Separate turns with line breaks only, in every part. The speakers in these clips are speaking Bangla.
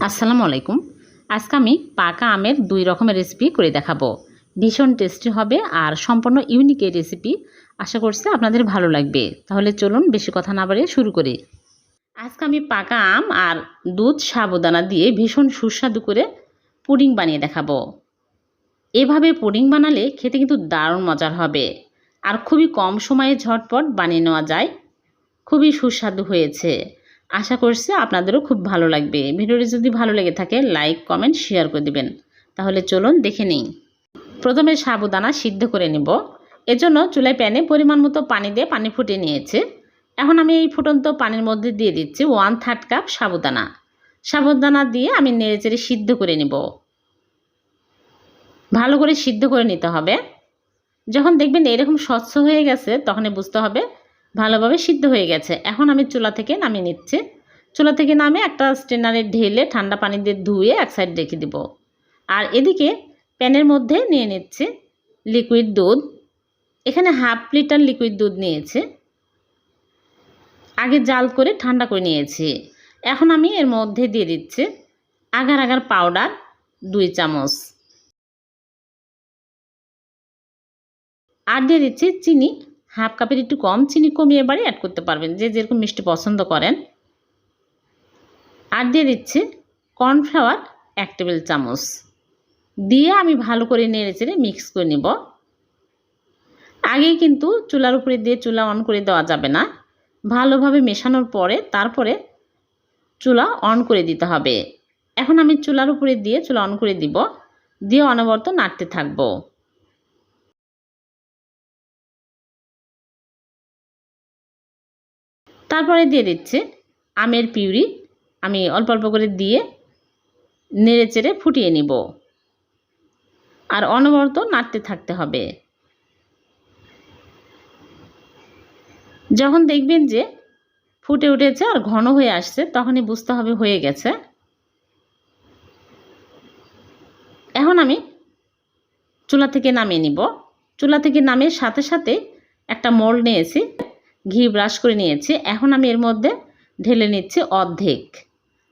আসসালামু আলাইকুম। আজকে আমি পাকা আমের দুই রকমের রেসিপি করে দেখাবো। ভীষণ টেস্টি হবে আর সম্পূর্ণ ইউনিক এই রেসিপি আশা করছি আপনাদের ভালো লাগবে। তাহলে চলুন বেশি কথা না বাড়িয়ে শুরু করি। আজকে আমি পাকা আম আর দুধ সাবুদানা দিয়ে ভীষণ সুস্বাদু করে পুডিং বানিয়ে দেখাবো। এভাবে পুডিং বানালে খেতে কিন্তু দারুণ মজার হবে। আর খুবই কম সময়ে ঝটপট বানিয়ে নেওয়া যায়। খুবই সুস্বাদু হয়েছে। আশা করছি আপনাদেরও খুব ভালো লাগবে। ভিডিওটি যদি ভালো লেগে থাকে, লাইক, কমেন্ট, শেয়ার করে দিবেন। তাহলে চলুন দেখে নিই। প্রথমে সাবুদানা সিদ্ধ করে নিব। এজন্য চুলায় প্যানে পরিমাণ মতো পানি দিয়ে পানি ফুটিয়ে নিয়েছে। এখন আমি এই ফুটন্ত পানির মধ্যে দিয়ে দিচ্ছি ওয়ান থার্ড কাপ সাবুদানা। সাবুদানা দিয়ে আমি নেড়েচেড়ে সিদ্ধ করে নিব। ভালো করে সিদ্ধ করে নিতে হবে। যখন দেখবেন এরকম স্বচ্ছ হয়ে গেছে, তখনই বুঝতে হবে ভালোভাবে সিদ্ধ হয়ে গেছে। এখন আমি চুলা থেকে নামিয়ে নিচ্ছি। চুলা থেকে নামে একটা স্টেনারে ঢেলে ঠান্ডা পানি দিয়ে ধুয়ে এক সাইড রেখে দিব। আর এদিকে প্যানের মধ্যে নিয়ে নিচ্ছে লিকুইড দুধ। এখানে হাফ লিটার লিকুইড দুধ নিয়েছে। আগে জাল করে ঠান্ডা করে নিয়েছি। এখন আমি এর মধ্যে দিয়ে দিচ্ছি আগার আগার পাউডার দুই চামচ। আর দিয়ে দিচ্ছি চিনি হাফ কাপের একটু কম চিনি কমিয়ে এবারে অ্যাড করতে পারবেন। যে যেরকম মিষ্টি পছন্দ করেন। আর দিয়ে দিচ্ছি কর্নফ্লাওয়ার এক টেবিল চামচ। দিয়ে আমি ভালো করে নেড়ে চেড়ে মিক্স করে নিব। আগেই কিন্তু চুলার উপরে দিয়ে চুলা অন করে দেওয়া যাবে না। ভালোভাবে মেশানোর পরে তারপরে চুলা অন করে দিতে হবে। এখন আমি চুলার উপরে দিয়ে চুলা অন করে দিব। দিয়ে অনবরত নাড়তে থাকব। তারপরে দিয়ে দিচ্ছে আমের পিউরি। আমি অল্প অল্প করে দিয়ে নেড়ে চেড়ে ফুটিয়ে নিব। আর অনবরত নাড়তে থাকতে হবে। যখন দেখবেন যে ফুটে উঠেছে আর ঘন হয়ে আসছে, তখনই বুঝতে হবে হয়ে গেছে। এখন আমি চুলা থেকে নামিয়ে নিব। চুলা থেকে নামিয়ে সাথে সাথে একটা মোল্ড নিয়েছি। ঘি ব্রাশ করে নিয়েছি। এখন আমি এর মধ্যে ঢেলে নিচ্ছি অর্ধেক।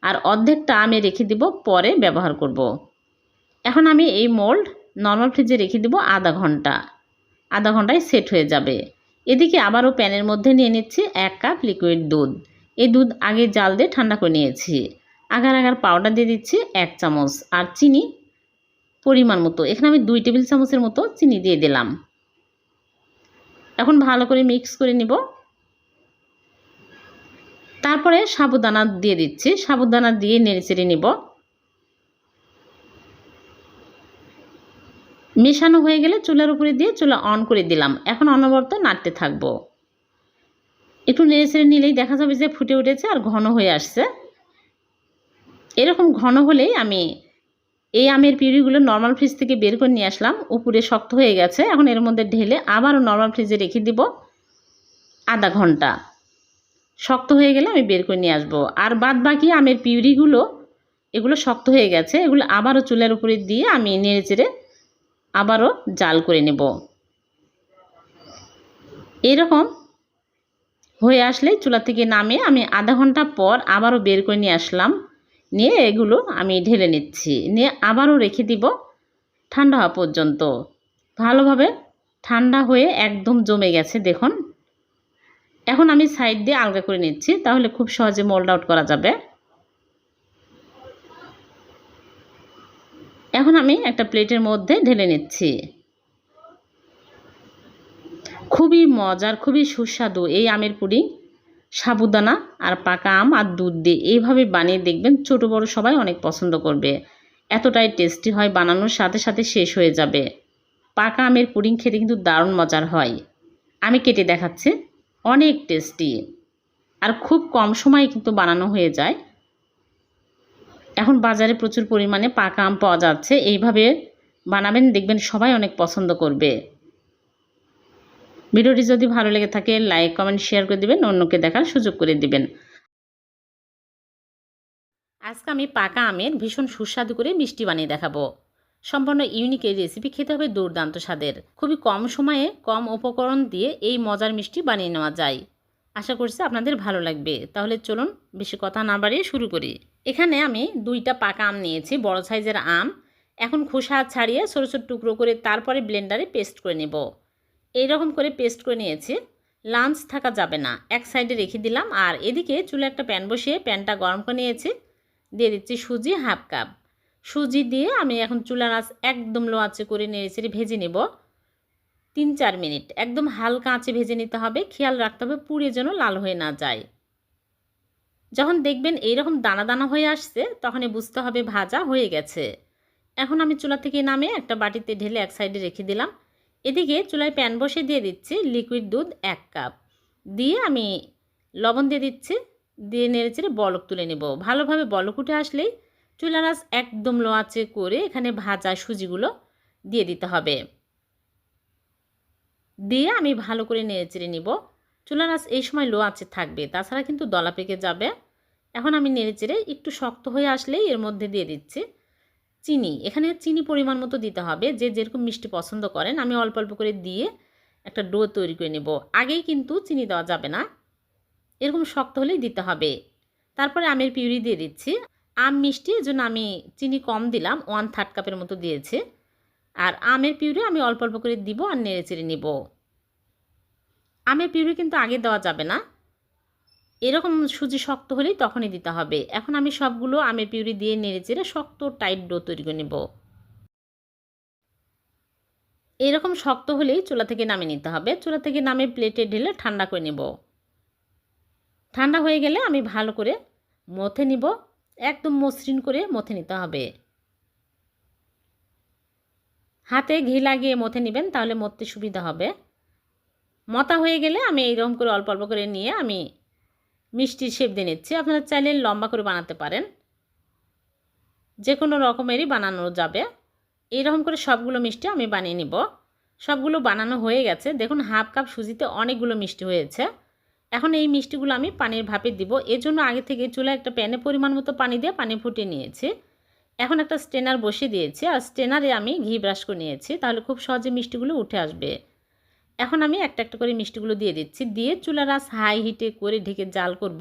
আর অর্ধেকটা আমি রেখে দিব পরে ব্যবহার করব। এখন আমি এই মোল্ড নর্মাল ফ্রিজে রেখে দিব আধা ঘণ্টা। আধা ঘন্টায় সেট হয়ে যাবে। এদিকে আবারও প্যানের মধ্যে নিয়ে নিচ্ছি এক কাপ লিকুইড দুধ। এই দুধ আগে জাল দিয়ে ঠান্ডা করে নিয়েছি। আগার আগার পাউডার দিয়ে দিচ্ছি এক চামচ। আর চিনি পরিমাণ মতো। এখানে আমি দুই টেবিল চামচের মতো চিনি দিয়ে দিলাম। এখন ভালো করে মিক্স করে নিব। তারপরে সাবুদানা দিয়ে দিচ্ছি। সাবুদানা দিয়ে নেড়েচেড়ে নিব। মেশানো হয়ে গেলে চুলার উপরে দিয়ে চুলা অন করে দিলাম। এখন অনবরত নাড়তে থাকব। একটু নেড়েচেড়ে নিলেই দেখা যাবে যে ফুটে উঠেছে আর ঘন হয়ে আসছে। এরকম ঘন হলেই আমি এই আমের পিউরিগুলো নর্মাল ফ্রিজ থেকে বের করে নিয়ে আসলাম। উপরে শক্ত হয়ে গেছে। এখন এর মধ্যে ঢেলে আবারও নর্মাল ফ্রিজে রেখে দিব আধা ঘণ্টা। শক্ত হয়ে গেলে আমি বের করে নিয়ে আসব। আর বাদ বাকি আমের পিউরিগুলো, এগুলো শক্ত হয়ে গেছে, এগুলো আবারও চুলের উপরে দিয়ে আমি নেড়ে চেড়ে আবারও জাল করে নেব। এরকম হয়ে আসলে চুলা থেকে নামে আমি আধা ঘণ্টা পর আবারও বের করে নিয়ে আসলাম। নিয়ে এগুলো আমি ঢেলে নিচ্ছি। নিয়ে আবারও রেখে দিব ঠান্ডা হওয়া পর্যন্ত। ভালোভাবে ঠান্ডা হয়ে একদম জমে গেছে, দেখুন। এখন আমি সাইড দিয়ে আলগা করে নিচ্ছি, তাহলে খুব সহজে মোল্ড আউট করা যাবে। এখন আমি একটা প্লেটের মধ্যে ঢেলে নিচ্ছি। খুবই মজার, খুবই সুস্বাদু এই আমের পুডিং সাবুদানা আর পাকা আম আর দুধ দিয়ে এইভাবে বানিয়ে দেখবেন ছোট বড় সবাই অনেক পছন্দ করবে। এতটাই টেস্টি হয়, বানানোর সাথে সাথে শেষ হয়ে যাবে। পাকা আমের পুডিং খেতে কিন্তু দারুণ মজার হয়। আমি কেটে দেখাচ্ছি। অনেক টেস্টি আর খুব কম সময়ে কিন্তু বানানো হয়ে যায়। এখন বাজারে প্রচুর পরিমাণে পাকা আম পাওয়া যাচ্ছে। এইভাবে বানাবেন, দেখবেন সবাই অনেক পছন্দ করবে। ভিডিওটি যদি ভালো লেগে থাকে লাইক কমেন্ট শেয়ার করে দিবেন, অন্যকে দেখার সুযোগ করে দিবেন। আজকে আমি পাকা আমের ভীষণ সুস্বাদু করে মিষ্টি বানিয়ে দেখাবো। সম্পূর্ণ ইউনিক এই রেসিপি খেতে হবে দুর্দান্ত স্বাদের। খুবই কম সময়ে কম উপকরণ দিয়ে এই মজার মিষ্টি বানিয়ে নেওয়া যায়। আশা করছি আপনাদের ভালো লাগবে। তাহলে চলুন, বেশি কথা না বাড়িয়ে শুরু করি। এখানে আমি দুইটা পাকা আম নিয়েছি, বড় সাইজের আম। এখন খোসা ছাড়িয়ে ছোটো ছোটো টুকরো করে তারপরে ব্লেন্ডারে পেস্ট করে নেব। এই রকম করে পেস্ট করে নিয়েছি। লাঞ্চ থাকা যাবে না। এক সাইডে রেখে দিলাম। আর এদিকে চুলে একটা প্যান বসিয়ে প্যানটা গরম করে নিয়েছি। দিয়ে দিচ্ছি সুজি হাফ কাপ। সুজি দিয়ে আমি এখন চুলার আঁচ একদম লো আঁচে করে নেড়েচেড়ে ভেজে নেব। তিন চার মিনিট। একদম হালকা আঁচে ভেজে নিতে হবে। খেয়াল রাখতে হবে পুড়ে যেন লাল হয়ে না যায়। যখন দেখবেন এইরকম দানা দানা হয়ে আসছে, তখনই বুঝতে হবে ভাজা হয়ে গেছে। এখন আমি চুলা থেকে নামে একটা বাটিতে ঢেলে এক সাইডে রেখে দিলাম। এদিকে চুলায় প্যান বসে দিয়ে দিচ্ছি লিকুইড দুধ এক কাপ। দিয়ে আমি লবণ দিয়ে দিচ্ছি। দিয়ে নেড়েচেড়ে বলক তুলে নেব। ভালোভাবে বলক উঠে আসলেই আঁচ একদম লো আঁচে করে এখানে ভাজা সুজিগুলো দিয়ে দিতে হবে। দিয়ে আমি ভালো করে নেড়েচেড়ে নিব। চুলার আঁচ এই সময় লো আঁচে থাকবে, তাছাড়া কিন্তু দলা পেকে যাবে। এখন আমি নেড়েচেড়ে একটু শক্ত হয়ে আসলেই এর মধ্যে দিয়ে দিচ্ছি চিনি। এখানে চিনি পরিমাণ মতো দিতে হবে, যে যেরকম মিষ্টি পছন্দ করেন। আমি অল্প অল্প করে দিয়ে একটা ডো তৈরি করে নেব। আগেই কিন্তু চিনি দেওয়া যাবে না। এরকম শক্ত হলেই দিতে হবে। তারপরে আমের পিউরি দিয়ে দিচ্ছি। আম মিষ্টি এর জন্য আমি চিনি কম দিলাম ওয়ান থার্ড কাপের মতো দিয়েছে। আর আমের পিউরি আমি অল্প অল্প করে দিব আর নেড়ে চেড়ে নিব। আমের পিউরি কিন্তু আগে দেওয়া যাবে না। এরকম সুজি শক্ত হলেই তখনই দিতে হবে। এখন আমি সবগুলো আমের পিউরি দিয়ে নেড়ে চেড়ে শক্ত টাইট ডো তৈরি করে নেব। এরকম শক্ত হলেই চুলা থেকে নামিয়ে নিতে হবে। চুলা থেকে নামে প্লেটে ঢেলে ঠান্ডা করে নেব। ঠান্ডা হয়ে গেলে আমি ভালো করে মথে নিব। একদম মসৃণ করে মথে নিতে হবে। হাতে ঘি লাগিয়ে মথে নেবেন তাহলে মথতে সুবিধা হবে। মতা হয়ে গেলে আমি এইরকম করে অল্প অল্প করে নিয়ে আমি মিষ্টির শেপ দিয়ে নিচ্ছি। আপনারা চাইলে লম্বা করে বানাতে পারেন। যে কোনো রকমেরই বানানো যাবে। এইরকম করে সবগুলো মিষ্টি আমি বানিয়ে নিব। সবগুলো বানানো হয়ে গেছে। দেখুন হাফ কাপ সুজিতে অনেকগুলো মিষ্টি হয়েছে। এখন এই মিষ্টিগুলো আমি পানির ভাপে দিব। এর জন্য আগে থেকে চুলা একটা প্যানে পরিমাণ মতো পানি দিয়ে পানি ফুটিয়ে নিয়েছি। এখন একটা স্টেনার বসিয়ে দিয়েছি আর স্টেনারে আমি ঘি ব্রাশ করে নিয়েছি, তাহলে খুব সহজে মিষ্টিগুলো উঠে আসবে। এখন আমি একটা একটা করে মিষ্টিগুলো দিয়ে দিচ্ছি। দিয়ে চুলার আঁচ হাই হিটে করে ঢেকে জাল করব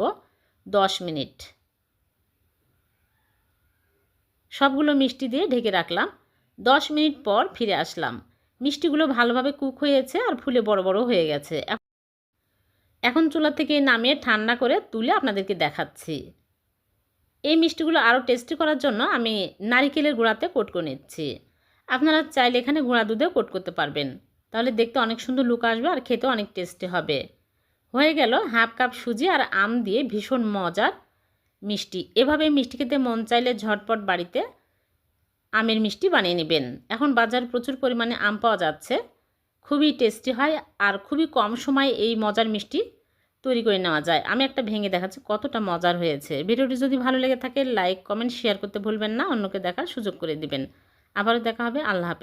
দশ মিনিট। সবগুলো মিষ্টি দিয়ে ঢেকে রাখলাম। দশ মিনিট পর ফিরে আসলাম। মিষ্টিগুলো ভালোভাবে কুক হয়েছে আর ফুলে বড় বড় হয়ে গেছে। এখন চুলা থেকে নামিয়ে ঠান্ডা করে তুলে আপনাদেরকে দেখাচ্ছি। এই মিষ্টিগুলো আরও টেস্টি করার জন্য আমি নারিকেলের গুঁড়াতে কোট করে নিচ্ছি। আপনারা চাইলে এখানে গুঁড়া দুধেও কোট করতে পারবেন। তাহলে দেখতে অনেক সুন্দর লুক আসবে আর খেতে অনেক টেস্টি হবে। হয়ে গেল হাফ কাপ সুজি আর আম দিয়ে ভীষণ মজার মিষ্টি। এভাবে মিষ্টি খেতে মন চাইলে ঝটপট বাড়িতে আমের মিষ্টি বানিয়ে নেবেন। এখন বাজার প্রচুর পরিমাণে আম পাওয়া যাচ্ছে। খুবই টেস্টি হয় আর খুবই কম সময়ে এই মজার মিষ্টি তৈরি করে নেওয়া যায়। আমি একটা ভেঙে দেখাচ্ছি কতটা মজার হয়েছে। ভিডিওটি যদি ভালো লেগে থাকে লাইক কমেন্ট শেয়ার করতে ভুলবেন না। অন্যকে দেখার সুযোগ করে দিবেন। আবারও দেখা হবে। আল্লাহ হাফেজ।